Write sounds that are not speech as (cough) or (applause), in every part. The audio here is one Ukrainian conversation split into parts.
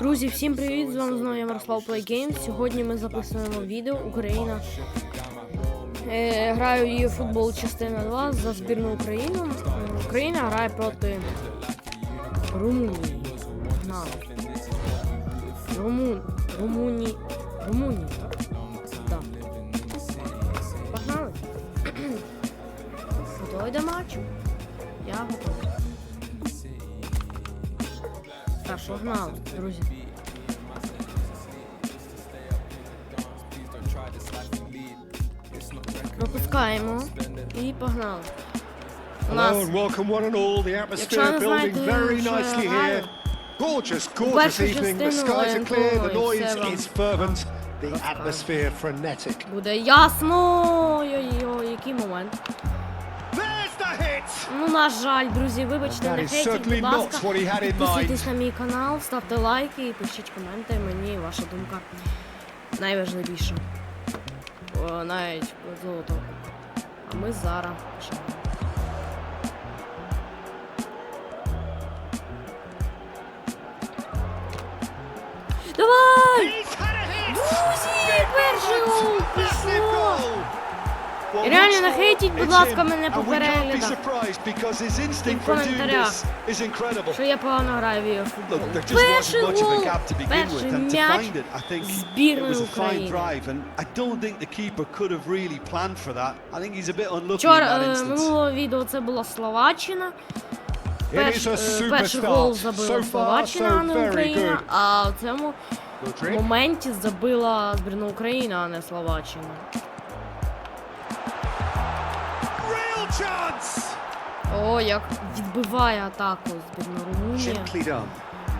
Друзі, всім привіт! З вами знову я Мирослав Плейгейм. Сьогодні ми записуємо відео Україна. Е, граю її футбол частина 2 за збірну Україну. Україна грає проти Румунії. На. Румун. Румунії. Румунії. Погнали. (clears throat) Готовий до матчу? Я готовий. погнали, друзі. Пропускаємо і погнали. У Hello нас and welcome one and all. The Якщо atmosphere не building знаєте, very що я nicely граю, here. Gorgeous, gorgeous першу evening. The частину skies are clear, the орієнтовно і noise все вам is fervent, the розкажу. atmosphere frenetic. буде ясно. Ой-ой-ой, який момент. Ну, на жаль, друзі, вибачте, не хейтіть, будь ласка. Підписуйтесь на мій канал, ставте лайки і пишіть коменти. Мені ваша думка найважливіша. Навіть золото. А ми зараз Реально, не хейтіть, будь ласка, мене по переглядах. в коментарях. Що я погано граю в її футбол. Перший гол, перший м'яч збірної України. Вчора е, минулого відео це була Словаччина. Перш, е, перший гол забила Словаччина, а не Україна. А в цьому моменті забила збірна Україна, а не Словаччина. О, як відбиває атаку збірна done.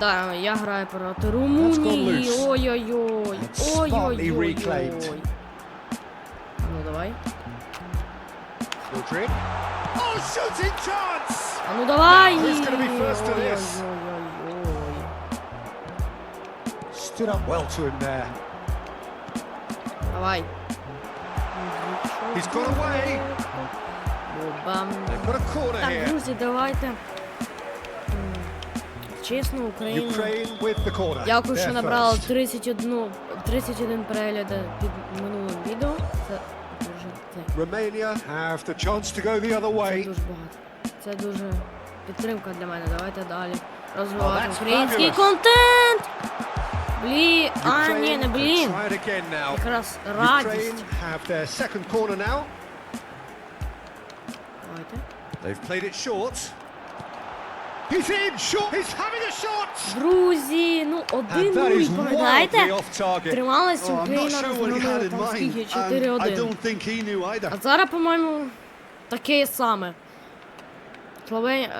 Да, я граю проти Румунії. Ой-ой-ой. Ой-ой-ой. Ну давай. Oh! А ну давай! Давай. He's got away. Бам. Так, друзі, давайте. Чесно, Україна. The. Дякую, що набрала 31, 31 перегляди під минулим відео. Це дуже, це, Romania have the chance to go the other це дуже багато. Це дуже підтримка для мене. Давайте далі розвивати that's український контент. Блі, а ні, не блін. Якраз радість. They've played it short. He's in short. He's having a shot. Друзі, ну один нуль, пам'ятаєте? off Oh, Україна розгромила там скільки? 4-1. don't think he knew either. А зараз, по-моєму, таке саме. Словен...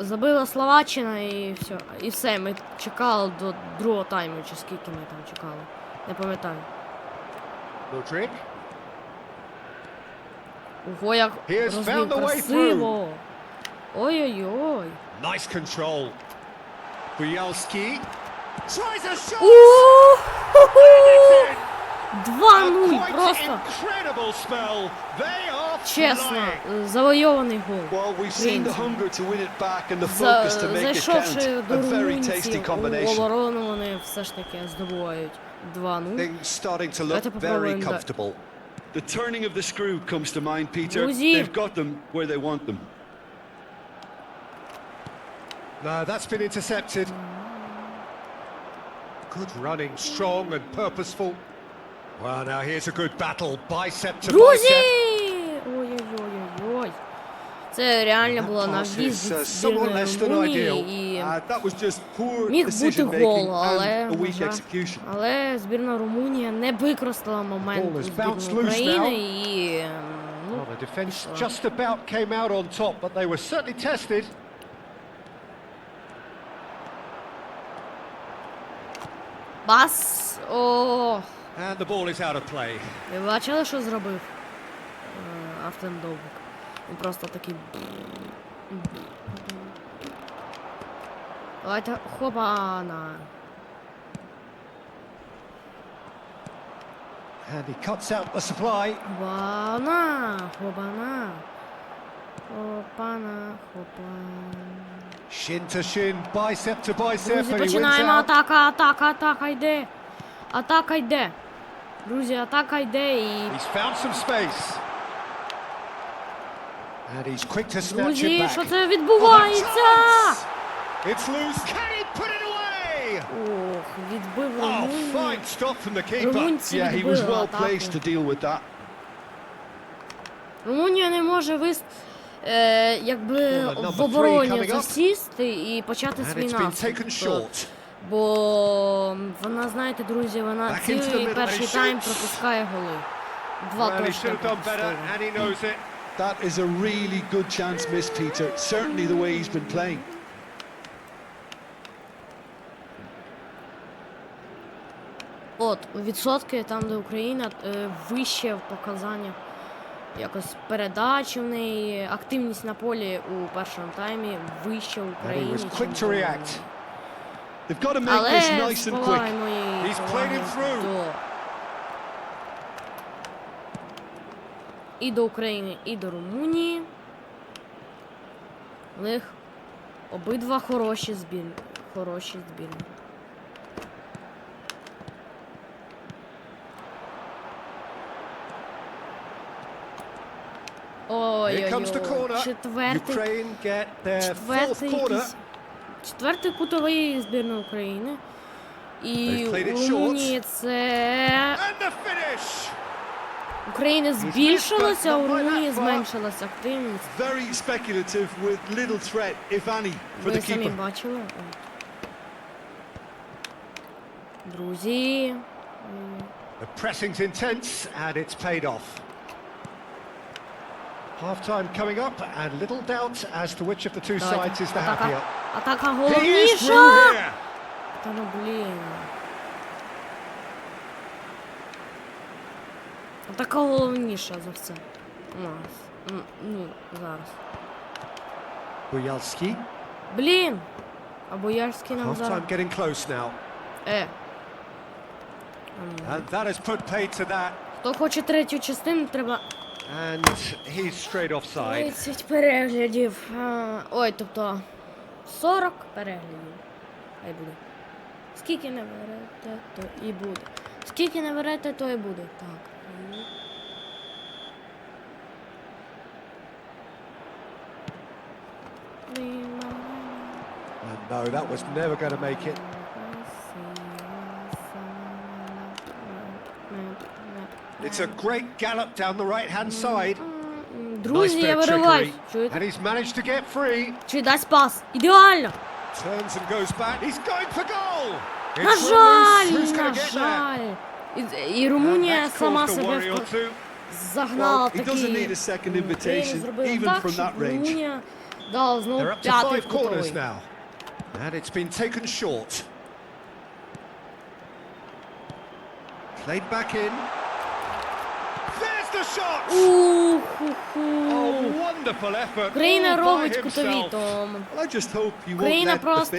Забила Словаччина і все. І все, ми чекали до другого тайму, чи скільки ми там чекали. Не пам'ятаю. Ого, як He has found the way красиво. Ой-ой-ой. Nice control. Buyalski. Tries a shot. 2-0 просто. incredible spell. They are Чесно, завойований гол. Зайшовши до румунців у оборону, вони все ж таки здобувають 2-0. Things starting to look Давайте попробуємо. The turning of the screw comes to mind, Peter. Друзі. They've got them where they want them. No, that's been intercepted. Good running, strong and purposeful. Well, now here's a good battle. Bicep to Друзі! bicep. Ой-ой-ой-ой. Це реально було на Pass в'їзд is, uh, від somewhat збірної less than ideal. Uh, міг бути гол, але, але збірна Румунія не використала момент збірної України і ем, ну, Well, the defence just about came out on top, but they were certainly tested. бас. О, And the ball is out of play. ви бачили, що зробив е, Артем Довбик? Він просто такий. Давайте хопана. And he cuts out the supply. Хопана, хопана. Хопана, хопана. Shin to shin, bicep to bicep, Друзі, and he wins починаємо out. атака, атака, атака йде. Атака йде. Друзі, атака йде і. He's found some space. And he's quick to snatch it Друзі, back. що це відбувається? It's loose. Can he put it away? Ох, відбив Oh, Румунію. fine stop from the keeper. Румунці Yeah, he was відбили well атаку. placed to deal with that. Румунія не може вис... е, якби Well, the number в обороні three coming up. засісти і почати And свій it's been наступ. taken Тобто, short. Бо вона, знаєте, друзі, вона Back into the цілий middle, перший he тайм shoots. пропускає голи. Два Well, he точно should have done better, пропустили. and he knows it. That is a really good chance missed, Peter. Certainly the way he's been playing. От, відсотки там, де Україна, е, вище в показаннях. Якось передачі в неї, активність на полі у першому таймі вище в Україні. They've got to make Але this nice and quick. і He's played повагою through. до і до України, і до Румунії. В них обидва хороші збірні. Хороші збірні. The Ой-ой-ой. corner. Четвертий якийсь- кутовий збірної України. І. Румунії це! України збільшилося, а у Румунії зменшилася активність. Ви самі бачили. Друзі. The pressing's intense, and it's paid off. Half time coming up, and little doubt as to which of the two sides is the happier. Атака is головніша! Та ну блін. Атака головніша за все. У нас. Ну, зараз. Buyalski. Блін! А Боярський нам зараз. time getting close now. Е. And that has put paid to that. Хто хоче третю частину, треба And he's straight offside. 30 переглядів. А, Ой, тобто 40 переглядів. Хай буде. Скільки не берете, то і буде. Скільки не берете, то і буде. Так. І- And no, that was never going to make it. It's a great gallop down the right-hand side. Nice Друзі, bit я of вириваю. trickery. Чуєте? And he's managed to get free. Чи дасть пас? Ідеально! Turns and goes back. He's going for goal. На It's Ruiz. жаль! Who's На going to get there? жаль! І, і And Румунія that's сама caused a себе worry or в- two. загнала Well, he такий... doesn't need a second Україна invitation, зробила even так, from щоб that range. Румунія дала They're знову up to п'ятий five corners кутовий. now. And it's been taken short. Played back in. Україна робить кутові, won't Україна просто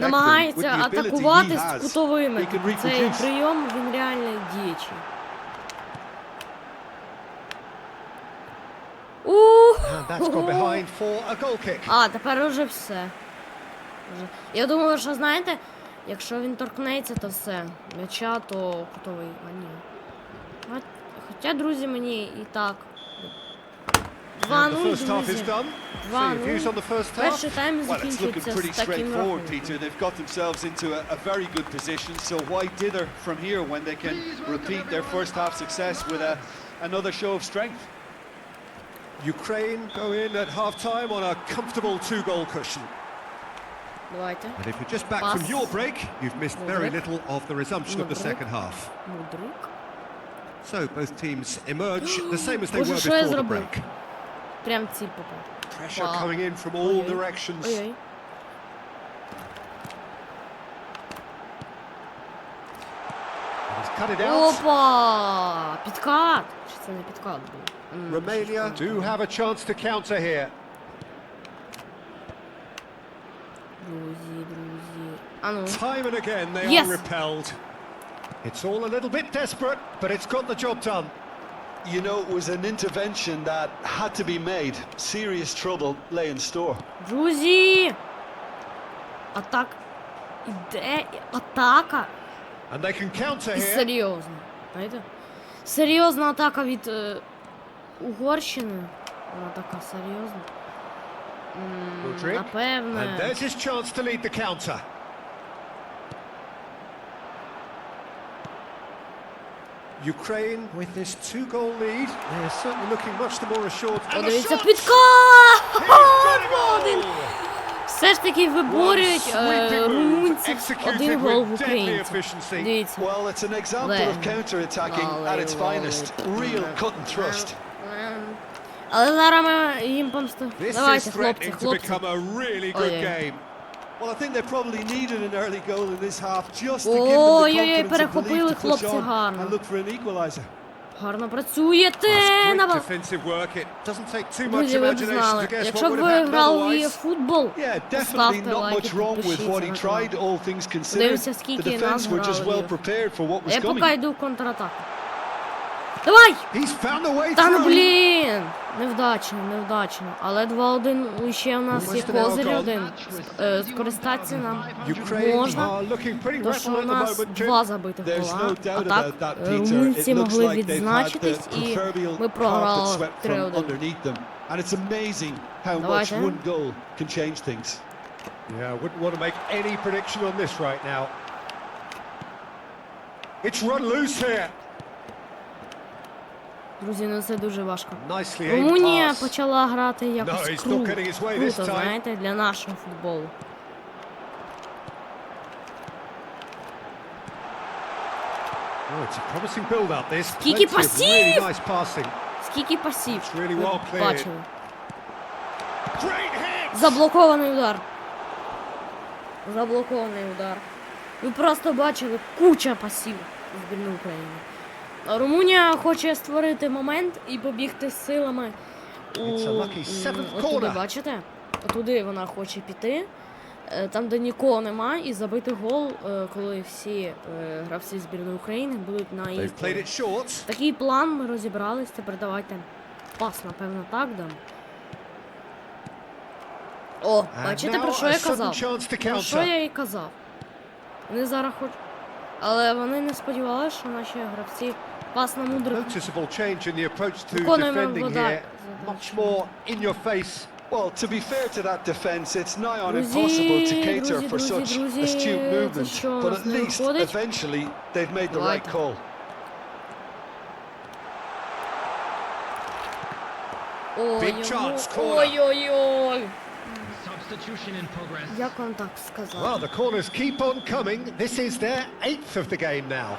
намагається атакувати з кутовими. Цей прийом він реально діючий. А, тепер уже все. Я думаю, що знаєте, якщо він торкнеться, то все. М'яча, то кутовий. А ні. А- Хоча, друзі, мені і так. And the 2-0, first half is друзі. done. So your 2-0. views on the first half? Перший тайм Well, it's looking закінчується pretty з таким straightforward, рахунком. Peter. They've got themselves into a, a very good position. So why dither from here when they can repeat their first half success with a, another show of strength? Ukraine go in at half-time on a comfortable two-goal cushion. Давайте. And if you're just back Pass. from your break, you've missed very Mudryk. little of the resumption of the Mudryk. second half. Мудрик. So both teams emerge the same (gasps) as they Боже, were що я before the зробив? break. Прям в ціль попав. Pressure Wow. coming in from all Ой-ой. directions. Ой-ой. And He's cut it out. Опа! Підкат! Чи це не підкат був? М, Romania do have a chance to counter here. Друзі, друзі. А ну. Time and again they Yes. are repelled. It's all a little bit desperate, but it's got the job done. You know, it was an intervention that had to be made. Serious trouble lay in store. Друзі! атак. Іде атака. And they can counter І here. серйозно. Знаєте? Серйозна атака від е, Угорщини. Вона така серйозна. М, Мудрик. And Напевне. there's his chance to lead the counter. Ukraine with this two-goal lead. They're certainly looking much the more assured. And the Подивіться, shot! підка! He's got a Один. goal! Все ж таки виборюють е, Sweeping move, румунців executed один гол в with deadly українців. efficiency. Дивіться. Well, it's an example of Ле- counter-attacking at its Ле- finest. Real cut and thrust. Але зараз ми їм помсти. This Давайте, is хлопці, threatening to хлопці. become Well, I think they probably needed an early goal in this half just to give them the Ой-ой-ой, confidence and перехопили belief to push хлопці on гарно. and look for an equaliser. Гарно працюєте. Great на ба- defensive work. It doesn't take too much Друзі, ви б imagination знали. to guess Якщо what б would have ви happened грали в otherwise. Yeah, футбол, definitely Поставте not лайки, much wrong with підпишіться what he на tried, канал. all things considered. Подивимося, The скільки defense нас were just грали well в- prepared for what А was я поки coming. йду в контратаку. Давай! Та ну блін! Невдачно, невдачно. Але 2-1 ще в нас є Alcohol. один. Е, Скористатися нам можна. То, що у нас два забитих гола. А так е, румунці могли відзначитись і ми програли swept from 3-1. underneath them. And it's amazing how much Давайте. one goal can change things. Yeah, I wouldn't want to make any prediction on this right now. It's run loose here. Друзі, ну це дуже важко. Румунія почала грати якось круто, круто, знаєте, для нашого футболу. Oh, Скільки пасів! Скільки пасів ви бачили? Заблокований удар. Заблокований удар. Ви просто бачили куча пасів збірної України. Румунія хоче створити момент і побігти з силами у отуди, бачите? Отуди вона хоче піти. е, Там, де нікого нема, і забити гол, е, коли всі е, гравці збірної України будуть на short. Такий план ми розібрались. Тепер давайте пас, напевно, так дам. О, бачите, про що я казав? Про що я і казав. Вони зараз хоч. Але вони не сподівалися, що наші гравці пас на мудрих. Noticeable change in the approach to Виконуємо defending вода- here. Much more in your face. Well, to be fair to that defence, it's nigh on Друзі, impossible to cater друзі, for друзі, such друзі, astute це movement. що, у But нас at не least, виходить? eventually, they've made the right Давайте. call. Big chance, Ой-ой-ой. corner. Ой-ой-ой. Substitution in progress. Як вам так сказати? Well, the corners keep on coming. This is their eighth of the game now.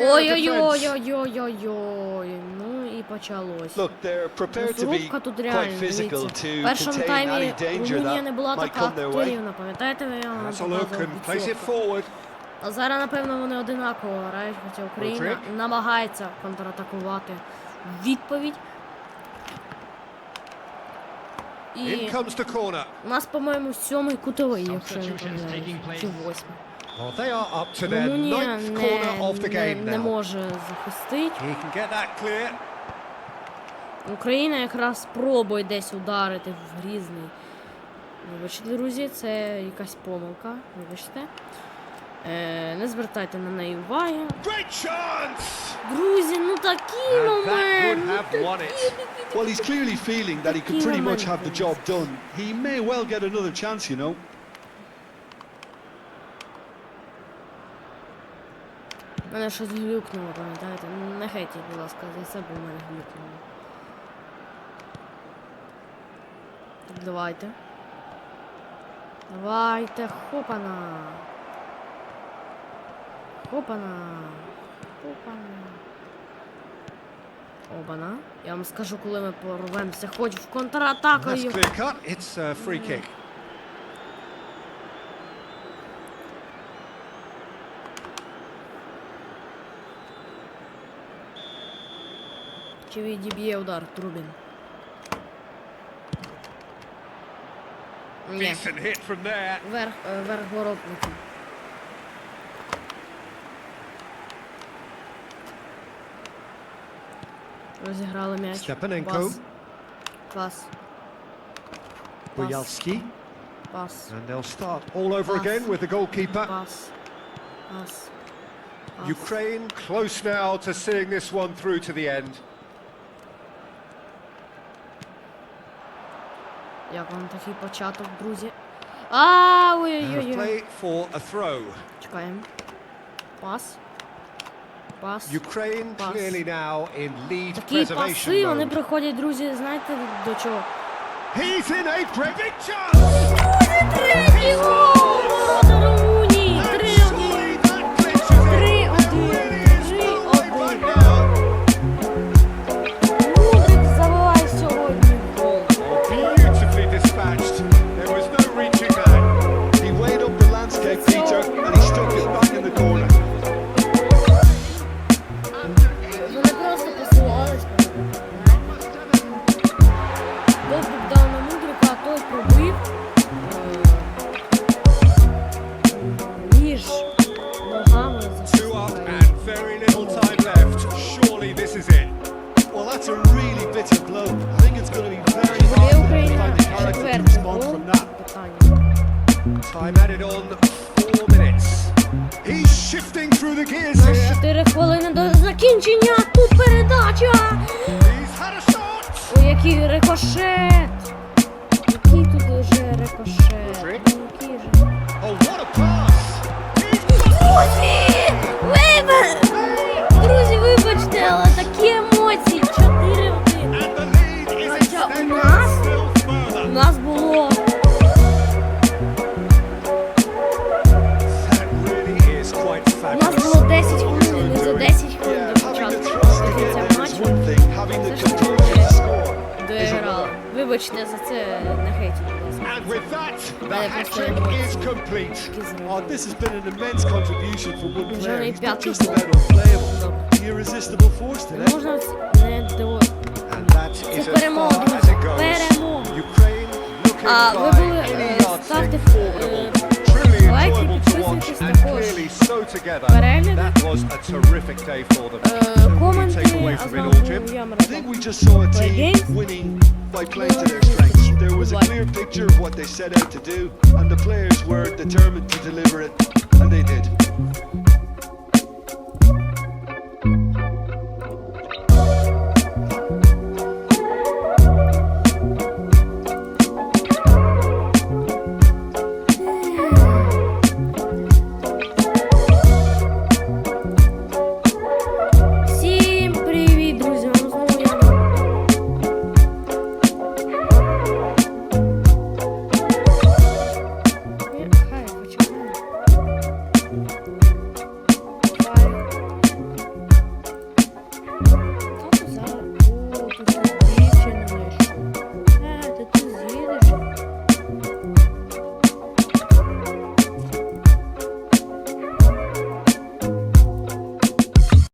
Ой-ой-ой-ой-ой-ой. Ну і почалось. Look, they're prepared to be тут quite реально, physical to В першому таймі any Румунія не була така активна, пам'ятаєте, forward. А зараз, напевно, вони одинаково грають, хоча Україна намагається контратакувати відповідь. І у нас, по-моєму, сьомий кутовий, якщо я не помиляюсь, чи восьмий. Well, they are up to their Румунія ninth corner of the не, game не, не now. може захистити. He can get that clear. Україна якраз пробує десь ударити в грізний. Вибачте, друзі, це якась помилка. Вибачте. Е, не звертайте на неї уваги. Great chance! Друзі, ну такий And that would ну have won it. Well, he's clearly feeling that he could pretty much have the job done. He may well get another chance, you know. Мене щось глюкнуло, пам'ятаєте? Не хейтіть, будь ласка, за це, бо в мене глюкнуло. Так, давайте. Давайте, хопана. Хопана. Хопана. Обана. Я вам скажу, коли ми порвемося, хоч в контратаку. That's clear cut. It's a free kick. Чи відіб'є удар Трубін? Ні. Decent hit. Верх, е, верх воротника. Розіграли м'яч. Степаненко. Пас. Пас. Пас. Boyalski. Пас. And they'll start all over Pass. again with the goalkeeper. Пас. Пас. Пас. Ukraine close now to seeing this one through to the end. Як вам такий початок, друзі? А, ой-ой-ой. play for a throw. Чекаємо. Пас. Пас. Ukraine Пас. clearly now in lead Такі паси, mode. вони приходять, друзі, знаєте до чого? He's in a great little time left. Surely this is it. Well, that's a really bitter blow. I think it's going to be very hard to find the character to respond from that. Time added on four minutes. He's shifting through the gears here. 4 хвилини до закінчення. Тут передача. He's had a shot. Який рикошет. Який тут уже рикошет. Ну, Який же. Oh, what a pass! He's got Друзі! Друзі, вибачте, але такі емоції. 4-1. and the lead is Хоча у нас у нас було у нас було 10 хвилин, і за 10 хвилин до початку кінця матчу Все ж another. Вибачте за це, не хейтіть. And with that, the hat trick is complete. Oh, this has been an immense contribution for one player. He's just about. The irresistible force today. Можна не до And that is Це as перемога, far друзі, as it goes. перемога. Ukraine looking А, ви by були, any е, yardstick ставте, formidable. е, Truly лайки, enjoyable to watch підписуйтесь and також. clearly so together. Перегляди. That was a terrific day for them. Е, So what do you Коменти, take away а from з it вами all, був Jim? я, I Мирослав. think we just saw a Play team games. winning by playing to their strengths. There was a Goodbye. clear picture of what they set out to do, and the players were determined to deliver it, and they did.